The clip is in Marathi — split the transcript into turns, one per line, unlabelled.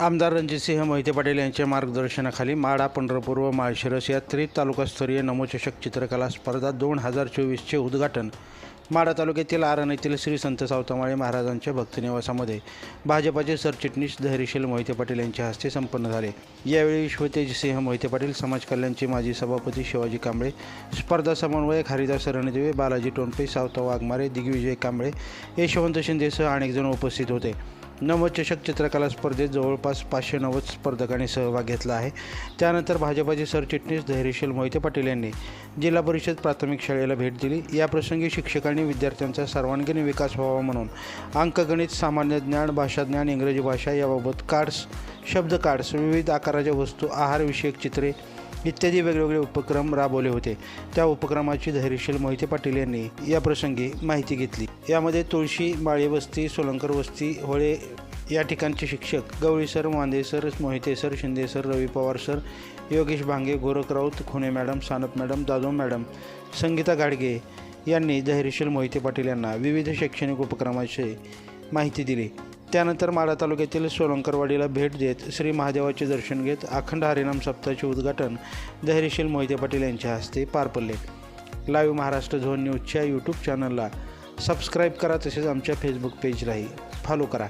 आमदार रणजितसिंह मोहिते पाटील यांच्या मार्गदर्शनाखाली माडा पंढरपूर व माळशिरस या त्रितालुकास्तरीय नमोचषक चित्रकला स्पर्धा दोन हजार चोवीसचे उद्घाटन. माडा तालुक्यातील आरण येथील श्री संत सावतामाळे महाराजांच्या भक्तनिवासामध्ये भाजपाचे सरचिटणीस धैर्यशील मोहिते पाटील यांच्या हस्ते संपन्न झाले. यावेळी विश्वतेजसिंह मोहिते पाटील समाज कल्याणचे माजी सभापती शिवाजी कांबळे स्पर्धा समन्वयक हरिदास रणदिवे बालाजी टोनपे सावता वाघमारे दिग्विजय कांबळे यशवंत शिंदेसह अनेक जण उपस्थित होते. नवचषक चित्रकला स्पर्धेत जवळपास पाचशे नव्वद स्पर्धकांनी सहभाग घेतला आहे. त्यानंतर भाजपाचे सरचिटणीस धैर्यशील मोहिते पाटील यांनी जिल्हा परिषद प्राथमिक शाळेला भेट दिली. याप्रसंगी शिक्षकांनी विद्यार्थ्यांचा सर्वांगीण विकास व्हावा म्हणून अंकगणित सामान्य ज्ञान भाषाज्ञान इंग्रजी भाषा याबाबत कार्ड्स शब्द कार्ड्स विविध आकाराच्या वस्तू आहारविषयक चित्रे इत्यादी वेगवेगळे उपक्रम राबवले होते. त्या उपक्रमाची धैर्यशील मोहिते पाटील यांनी या प्रसंगी माहिती घेतली. यामध्ये तुळशी माळी वस्ती सोलंकर वस्ती होळे या ठिकाणचे शिक्षक Gawali sir Wande sir Mohite sir Shinde sir Ravi Pawar sir Yogesh Bhange Gorakh Raut Khune madam Sanap madam Dado madam Sangita Gadge यांनी धैर्यशील मोहिते पाटील यांना विविध शैक्षणिक उपक्रमाची माहिती दिली. त्यानंतर माढा तालुक्यातील सोलंकरवाडीला भेट देत श्री महादेवाचे दर्शन घेत अखंड हरिनाम सप्ताहाचे उद्घाटन धैर्यशील मोहिते पाटील यांच्या हस्ते पार पडले. लाईव्ह महाराष्ट्र झोन न्यूजच्या यूट्यूब चॅनलला सबस्क्राईब करा तसेच आमच्या फेसबुक पेजलाही फॉलो करा.